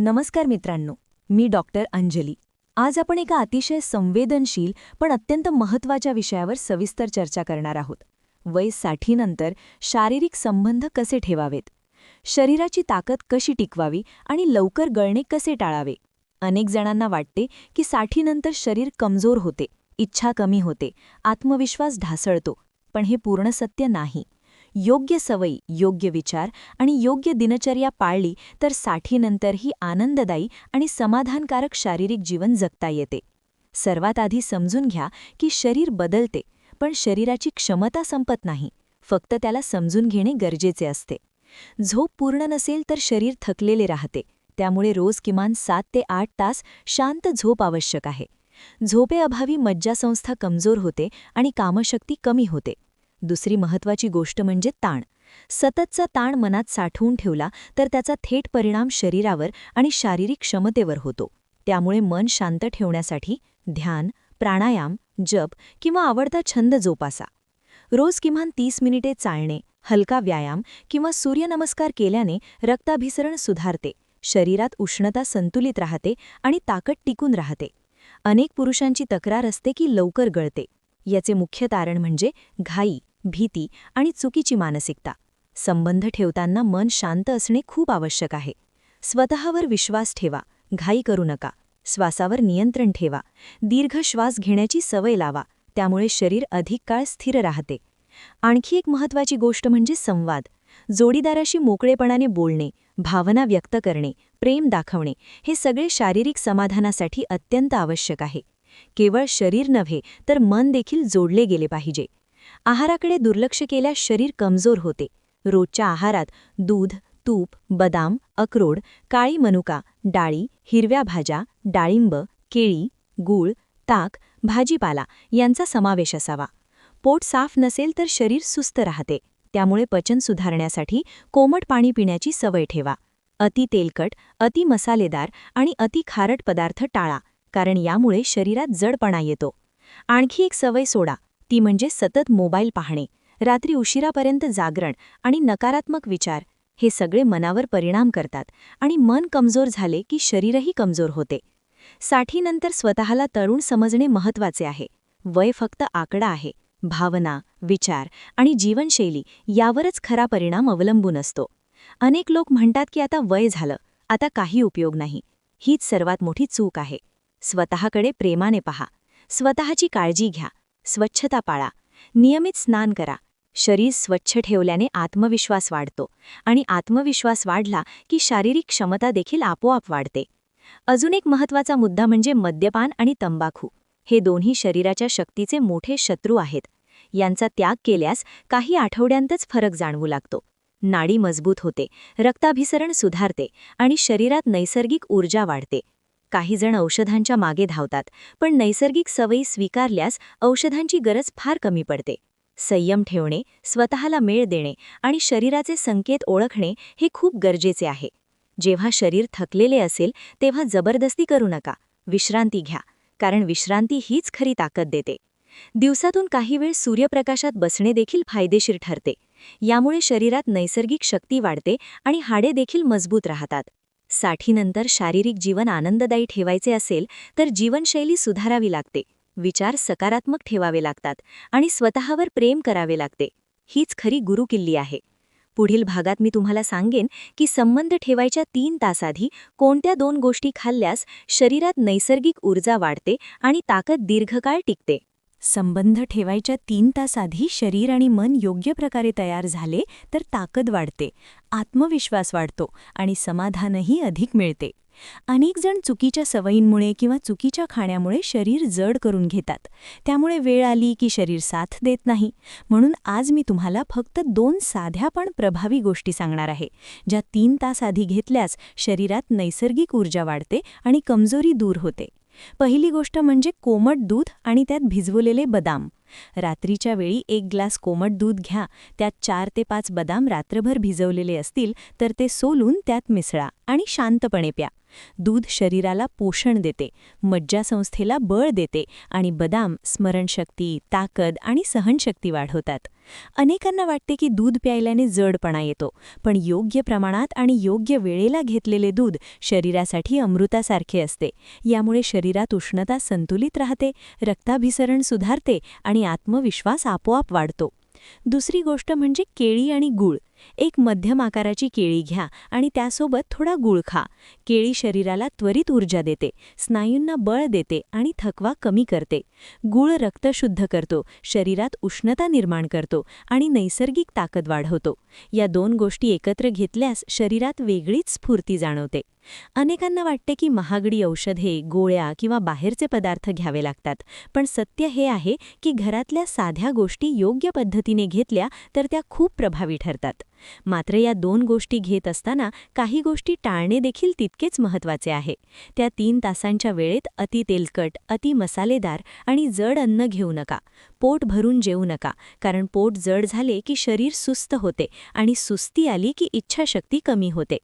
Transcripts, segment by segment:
नमस्कार मित्रांनो मी डॉक्टर अंजली. आज आपण एका अतिशय संवेदनशील पण अत्यंत महत्त्वाच्या विषयावर सविस्तर चर्चा करणार आहोत. वय साठीनंतर शारीरिक संबंध कसे ठेवावेत? शरीराची ताकद कशी टिकवावी आणि लवकर गळणे कसे टाळावे? अनेक जणांना वाटते की साठीनंतर शरीर कमजोर होते इच्छा कमी होते आत्मविश्वास ढासळतो पण हे पूर्ण सत्य नाही. योग्य सवयी योग्य विचार आणि योग्य दिनचर्या पाळली तर साठीनंतरही आनंददायी आणि समाधानकारक शारीरिक जीवन जगता येते. सर्वात आधी समजून घ्या की शरीर बदलते पण शरीराची क्षमता संपत नाही फक्त त्याला समजून घेणे गरजेचे असते. झोप पूर्ण नसेल तर शरीर थकलेले राहते त्यामुळे रोज किमान सात ते आठ तास शांत झोप आवश्यक आहे. झोपेअभावी मज्जासंस्था कमजोर होते आणि कामशक्ती कमी होते. दुसरी महत्त्वाची गोष्ट म्हणजे ताण. सततचा ताण मनात साठवून ठेवला तर त्याचा थेट परिणाम शरीरावर आणि शारीरिक क्षमतेवर होतो. त्यामुळे मन शांत ठेवण्यासाठी ध्यान प्राणायाम जप किंवा आवडता छंद जोपासा. रोज किमान तीस मिनिटे चालणे हलका व्यायाम किंवा सूर्यनमस्कार केल्याने रक्ताभिसरण सुधारते शरीरात उष्णता संतुलित राहते आणि ताकद टिकून राहते. अनेक पुरुषांची तक्रार असते की लवकर गळते. याचे मुख्य तारण म्हणजे घाई भीती आणि चुकीची मानसिकता. संबंध ठेवताना मन शांत असणे खूप आवश्यक आहे. स्वतःवर विश्वास ठेवा घाई करू नका. श्वासावर नियंत्रण ठेवा. दीर्घ श्वास घेण्याची सवय लावा त्यामुळे शरीर अधिक काळ स्थिर राहते. आणखी एक महत्त्वाची गोष्ट म्हणजे संवाद. जोडीदाराशी मोकळेपणाने बोलणे भावना व्यक्त करणे प्रेम दाखवणे हे सगळे शारीरिक समाधानासाठी अत्यंत आवश्यक आहे. केवळ शरीर नव्हे तर मन देखील जोडले गेले पाहिजे. आहाराकडे दुर्लक्ष केल्यास शरीर कमजोर होते. रोजच्या आहारात दूध तूप बदाम अक्रोड काळी मनुका डाळी हिरव्या भाज्या डाळिंब केळी गूळ ताक भाजीपाला यांचा समावेश असावा. पोट साफ नसेल तर शरीर सुस्त राहते. त्यामुळे पचन सुधारण्यासाठी कोमट पाणी पिण्याची सवय ठेवा. अति तेलकट अति मसालेदार आणि अति खारट पदार्थ टाळा. कारण यामुळे शरीरात जडपणा येतो. आणखी एक सवय सोडा. ती म्हणजे सतत मोबाईल पाहणे. रात्री उशिरापर्यंत जागरण आणि नकारात्मक विचार. हे सगळे मनावर परिणाम करतात आणि मन कमजोर झाले की शरीरही कमजोर होते. साठीनंतर स्वतःला तरुण समजणे महत्त्वाचे आहे. वय फक्त आकडा आहे. भावना विचार आणि जीवनशैली यावरच खरा परिणाम अवलंबून असतो. अनेक लोक म्हणतात की आता वय झालं. आता काही उपयोग नाही. हीच सर्वात मोठी चूक आहे. स्वतःकडे प्रेमाने पहा. स्वतःची काळजी घ्या. स्वच्छता पाळा. नियमित स्नान करा. शरीर स्वच्छ ठेवल्याने आत्मविश्वास वाढतो आणि आत्मविश्वास वाढला की शारीरिक क्षमता देखील आपोआप वाढते. अजून एक महत्त्वाचा मुद्दा म्हणजे मद्यपान आणि तंबाखू. हे दोन्ही शरीराच्या शक्तीचे मोठे शत्रू आहेत. यांचा त्याग केल्यास काही आठवड्यांतच फरक जाणवू लागतो. नाडी मजबूत होते रक्ताभिसरण सुधारते आणि शरीरात नैसर्गिक ऊर्जा वाढते. काही जण औषधांच्या मागे धावतात पण नैसर्गिक सवयी स्वीकारल्यास औषधांची गरज फार कमी पडते. संयम ठेवणे स्वतःला मेळ देणे आणि शरीराचे संकेत ओळखणे हे खूप गरजेचे आहे. जेव्हा शरीर थकलेले असेल तेव्हा जबरदस्ती करू नका. विश्रांती घ्या कारण विश्रांती हीच खरी ताकद देते. दिवसातून काही वेळ सूर्यप्रकाशात बसणे देखील फायदेशीर ठरते. यामुळे शरीरात नैसर्गिक शक्ती वाढते आणि हाडे देखील मजबूत राहतात. साठीनंतर शारीरिक जीवन आनंददायी ठेवायचे असेल तर जीवनशैली सुधारावी लागते. विचार सकारात्मक ठेवावे लागतात आणि स्वतःवर प्रेम करावे लागते. हीच खरी गुरुकिल्ली आहे. पुढील भागात मी तुम्हाला सांगेन की संबंध ठेवायच्या तीन तासाधी कोणत्या दोन गोष्टी खाल्ल्यास शरीरात नैसर्गिक ऊर्जा वाढते आणि ताकद दीर्घकाळ टिकते. संबंध ठेवायच्या तीन तास आधी शरीर आणि मन योग्य प्रकारे तयार झाले तर ताकद वाढते आत्मविश्वास वाढतो आणि समाधानही अधिक मिळते. अनेक जण चुकीच्या सवयींमुळे किंवा चुकीच्या खाण्यामुळे शरीर जड करून घेतात. त्यामुळे वेळ आली की शरीर साथ देत नाही. म्हणून आज मी तुम्हाला फक्त दोन साध्या पण प्रभावी गोष्टी सांगणार आहे ज्या तीन तास आधी घेतल्यास शरीरात नैसर्गिक ऊर्जा वाढते आणि कमजोरी दूर होते. पहिली गोष्ट म्हणजे कोमट दूध आणि त्यात भिजवलेले बदाम. रात्रीच्या वेळी एक ग्लास कोमट दूध घ्या त्यात चार ते पाच बदाम रात्रभर भिजवलेले असतील तर ते सोलून त्यात मिसळा आणि शांतपणे प्या. दूध शरीराला पोषण देते मज्जासंस्थेला बळ देते आणि बदाम स्मरणशक्ती ताकद आणि सहनशक्ती वाढवतात. अनेकांना वाटते की दूध प्यायल्याने जडपणा येतो पण योग्य प्रमाणात आणि योग्य वेळेला घेतलेले दूध शरीरासाठी अमृतासारखे असते. यामुळे शरीरात उष्णता संतुलित राहते रक्ताभिसरण सुधारते आणि आत्मविश्वास आपोआप वाढतो. दुसरी गोष्ट म्हणजे केळी आणि गूळ. एक मध्यम आकाराची केळी घ्या आणि त्यासोबत थोडा गुळ खा. केळी शरीराला त्वरित ऊर्जा देते स्नायूंना बळ देते आणि थकवा कमी करते. गुळ रक्त शुद्ध करतो शरीरात उष्णता निर्माण करतो आणि नैसर्गिक ताकद वाढवतो. या दोन गोष्टी एकत्र घेतल्यास शरीरात वेगळीच स्फूर्ती जाणवते. अनेकांना वाटते की महागडी औषधे गोळ्या किंवा बाहेरचे पदार्थ घ्यावे लागतात पण सत्य हे आहे की घरातल्या साध्या गोष्टी योग्य पद्धतीने घेतल्या तर त्या खूप प्रभावी ठरतात. मात्र या दोन गोष्टी घेत असताना काही गोष्टी टाळणे देखील तितकेच महत्त्वाचे आहे. त्या तीन तासांच्या वेळेत अति तेलकट अति मसालेदार आणि जड अन्न घेऊ नका. पोट भरून जेवू नका कारण पोट जड झाले की शरीर सुस्त होते आणि सुस्ती आली की इच्छाशक्ती कमी होते.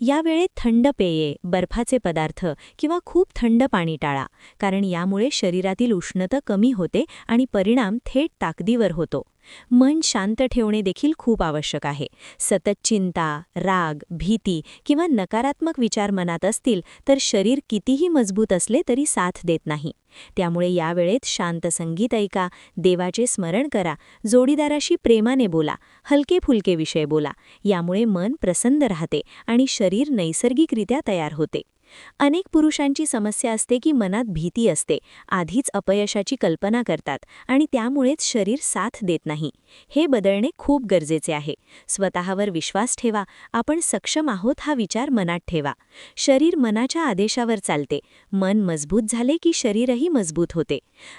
या वेळेत थंड पेये बर्फाचे पदार्थ किंवा खूप थंड पाणी टाळा कारण यामुळे शरीरातील उष्णता कमी होते आणि परिणाम थेट ताकदीवर होतो. मन शांत ठेवणे देखील खूप आवश्यक आहे. सतत चिंता राग भीती किंवा नकारात्मक विचार मनात असतील तर शरीर कितीही मजबूत असले तरी साथ देत नाही. त्यामुळे या वेळेत शांत संगीत ऐका देवाचे स्मरण करा जोडीदाराशी प्रेमाने बोला हलके फुलके विषय बोला. यामुळे मन प्रसन्न राहते आणि शरीर नैसर्गिकरित्या तयार होते. अनेक पुरुषांची समस्या असते की मनात भीती असते आधीच अपयशाची कल्पना करतात आणि त्यामुळेच शरीर साथ देत नाही. हे बदलणे खूप गरजेचे आहे. स्वतःवर विश्वास ठेवा आपण सक्षम आहोत हा विचार मनात ठेवा. शरीर मनाच्या आदेशावर चालते. मन मजबूत झाले की शरीरही मजबूत होते.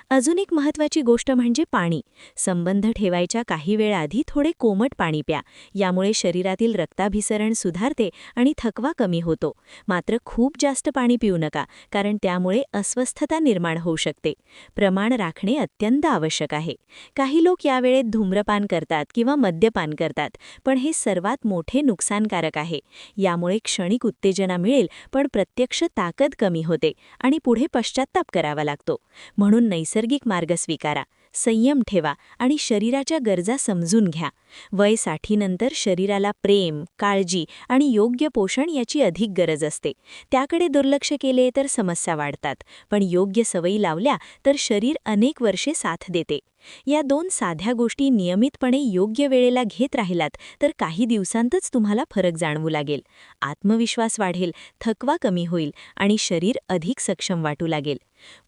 अजून एक महत्त्वाची गोष्ट म्हणजे पाणी. संबंध ठेवायच्या काही वेळ आधी थोडे कोमट पाणी प्या. यामुळे शरीरातील रक्ताभिसरण सुधारते आणि थकवा कमी होतो. मात्र खूप जास्त पाणी पिऊ नका कारण त्यामुळे अस्वस्थता निर्माण होऊ शकते. प्रमाण राखणे अत्यंत आवश्यक आहे. काही लोक यावेळेत धूम्रपान करतात किंवा मद्यपान करतात पण हे सर्वात मोठे नुकसानकारक आहे. यामुळे क्षणिक उत्तेजना मिळेल पण प्रत्यक्ष ताकद कमी होते आणि पुढे पश्चात्ताप करावा लागतो. म्हणून नैसर्गिक मार्ग स्वीकारा. संयम ठेवा आणि शरीराच्या गरजा समजून घ्या. वय साठीनंतर शरीराला प्रेम काळजी आणि योग्य पोषण याची अधिक गरज असते. त्याकडे दुर्लक्ष केले तर समस्या वाढतात पण योग्य सवयी लावल्या तर शरीर अनेक वर्षे साथ देते. या दोन साध्या गोष्टी नियमितपणे योग्य वेळेला घेत राहिलात तर काही दिवसांतच तुम्हाला फरक जाणवू लागेल. आत्मविश्वास वाढेल थकवा कमी होईल आणि शरीर अधिक सक्षम वाटू लागेल.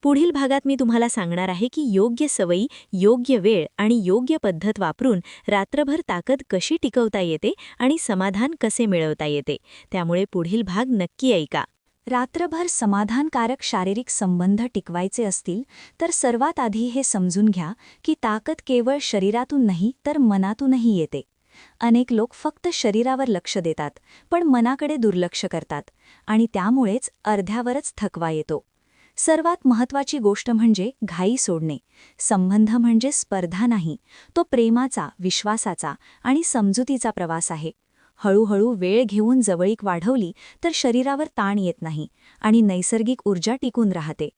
पुढील भागात मी तुम्हाला सांगणार आहे की योग्य सवयी योग्य वेळ आणि योग्य पद्धत वापरून रात्रभर ताकद कशी टिकवता येते आणि समाधान कसे मिळवता येते. त्यामुळे पुढील भाग नक्की ऐका. रात्रभर समाधानकारक शारीरिक संबंध टिकवायचे असतील तर सर्वात आधी हे समजून घ्या की ताकद केवळ शरीरातून नाही तर मनातूनही येते. अनेक लोक फक्त शरीरावर लक्ष देतात पण मनाकडे दुर्लक्ष करतात आणि त्यामुळेच अर्ध्यावरच थकवा येतो. सर्वात महत्त्वाची गोष्ट म्हणजे घाई सोडणे. संबंध म्हणजे स्पर्धा नाही तो प्रेमाचा विश्वासाचा आणि समजुतीचा प्रवास आहे. हळूहळू वेळ घेऊन जवळीक वाढवली तर शरीरावर ताण येत नाही आणि नैसर्गिक ऊर्जा टिकून राहते.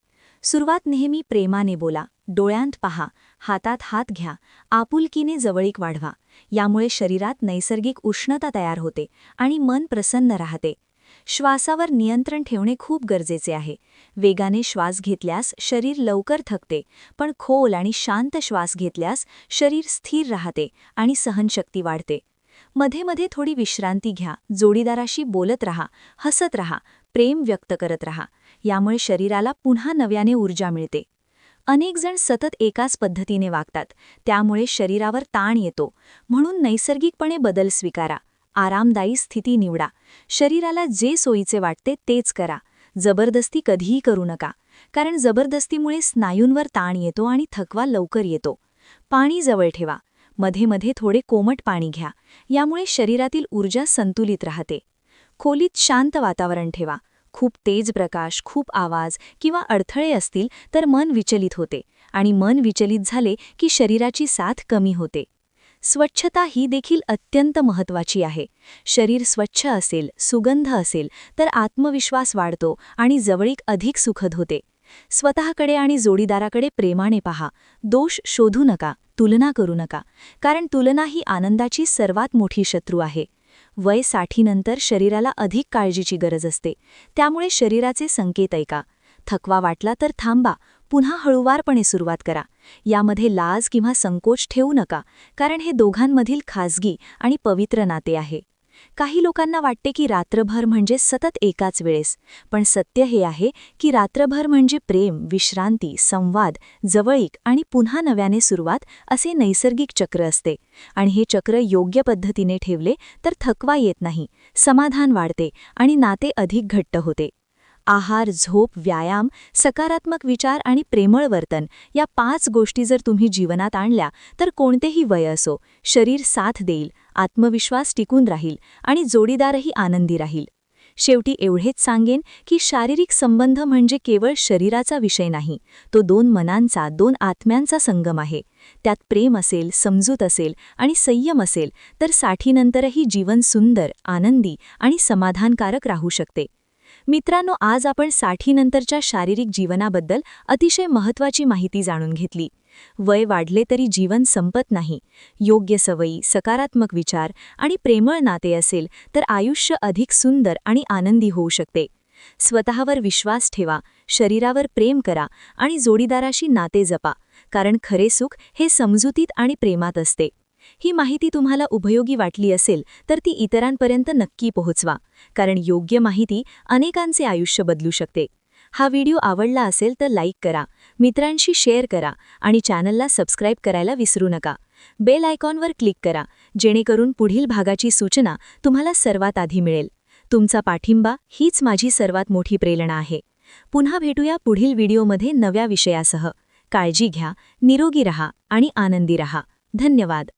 सुरुवात नेहमी प्रेमाने बोला डोळ्यांत पहा हातात हात घ्या आपुलकीने जवळीक वाढवा. यामुळे शरीरात नैसर्गिक उष्णता तयार होते आणि मन प्रसन्न राहते. श्वासावर नियंत्रण ठेवणे खूप गरजेचे आहे. वेगाने श्वास घेतल्यास शरीर लवकर थकते पण खोल आणि शांत श्वास घेतल्यास शरीर स्थिर राहते आणि सहनशक्ती वाढते. मध्ये मध्ये थोडी विश्रांती घ्या जोडीदाराशी बोलत रहा हसत रहा प्रेम व्यक्त करत रहा यामुळे शरीराला पुन्हा नव्याने ऊर्जा मिळते. अनेक जण सतत एकाच पद्धतीने वागतात त्यामुळे शरीरावर ताण येतो म्हणून नैसर्गिकपणे बदल स्वीकारा. आरामदायी स्थिती निवडा. शरीराला जे सोयीचे वाटते तेच करा. जबरदस्ती कधीही करू नका. कारण जबरदस्तीमुळे स्नायूंवर ताण येतो आणि थकवा लवकर येतो. पाणी जवळ ठेवा. मध्ये मध्ये थोडे कोमट पाणी घ्या. यामुळे शरीरातील ऊर्जा संतुलित राहते. खोलीत शांत वातावरण ठेवा. खूप तेज प्रकाश खूप आवाज किंवा अडथळे असतील तर मन विचलित होते. आणि मन विचलित झाले की शरीराची साथ कमी होते. स्वच्छता ही देखील अत्यंत महत्त्वाची आहे. शरीर स्वच्छ असेल सुगंध असेल तर आत्मविश्वास वाढतो आणि जवळीक अधिक सुखद होते. स्वतःकडे आणि जोडीदाराकडे प्रेमाने पहा. दोष शोधू नका तुलना करू नका कारण तुलना ही आनंदाची सर्वात मोठी शत्रू आहे. वय साठीनंतर शरीराला अधिक काळजीची गरज असते. त्यामुळे शरीराचे संकेत ऐका. थकवा वाटला तर थांबा पुन्हा हळूवारपणे सुरुवात करा. यामध्ये लाज किंवा संकोच ठेवू नका कारण हे दोघांमधील खाजगी आणि पवित्र नाते आहे. काही लोकांना वाटते की रात्रभर म्हणजे सतत एकाच वेळेस पण सत्य हे आहे की रात्रभर म्हणजे प्रेम विश्रांती संवाद जवळीक आणि पुन्हा नव्याने सुरुवात असे नैसर्गिक चक्र असते. आणि हे चक्र योग्य पद्धतीने ठेवले तर थकवा येत नाही समाधान वाढते आणि नाते अधिक घट्ट होते. आहार झोप व्यायाम सकारात्मक विचार आणि प्रेमळ वर्तन या पाच गोष्टी जर तुम्ही जीवनात आणल्या तर कोणतेही वय असो शरीर साथ देईल आत्मविश्वास टिकून राहील आणि जोडीदारही आनंदी राहील. शेवटी एवढेच सांगेन की शारीरिक संबंध म्हणजे केवळ शरीराचा विषय नाही तो दोन मनांचा दोन आत्म्यांचा संगम आहे. त्यात प्रेम असेल समजूत असेल आणि संयम असेल तर साठीनंतरही जीवन सुंदर आनंदी आणि समाधानकारक राहू शकते. मित्रांनो आज आपण साठीनंतरच्या शारीरिक जीवनाबद्दल अतिशय महत्त्वाची माहिती जाणून घेतली. वय वाढले तरी जीवन संपत नाही. योग्य सवयी सकारात्मक विचार आणि प्रेमळ नाते असेल तर आयुष्य अधिक सुंदर आणि आनंदी होऊ शकते. स्वतःवर विश्वास ठेवा शरीरावर प्रेम करा आणि जोडीदाराशी नाते जपा कारण खरे सुख हे समजुतीत आणि प्रेमात असते. ही माहिती तुम्हाला उपयोगी वाटली असेल तर ती इतरांपर्यंत नक्की पोहोचवा कारण योग्य माहिती अनेकांचे आयुष्य बदलू शकते. हा व्हिडिओ आवडला असेल तर लाईक करा मित्रांशी शेअर करा आणि चॅनलला सबस्क्राईब करायला विसरू नका. बेल आयकॉनवर क्लिक करा जेणेकरून पुढील भागाची सूचना तुम्हाला सर्वात आधी मिळेल. तुमचा पाठिंबा हीच माझी सर्वात मोठी प्रेरणा आहे. पुन्हा भेटूया पुढील व्हिडिओमध्ये नव्या विषयासह. काळजी घ्या निरोगी रहा आणि आनंदी रहा. धन्यवाद.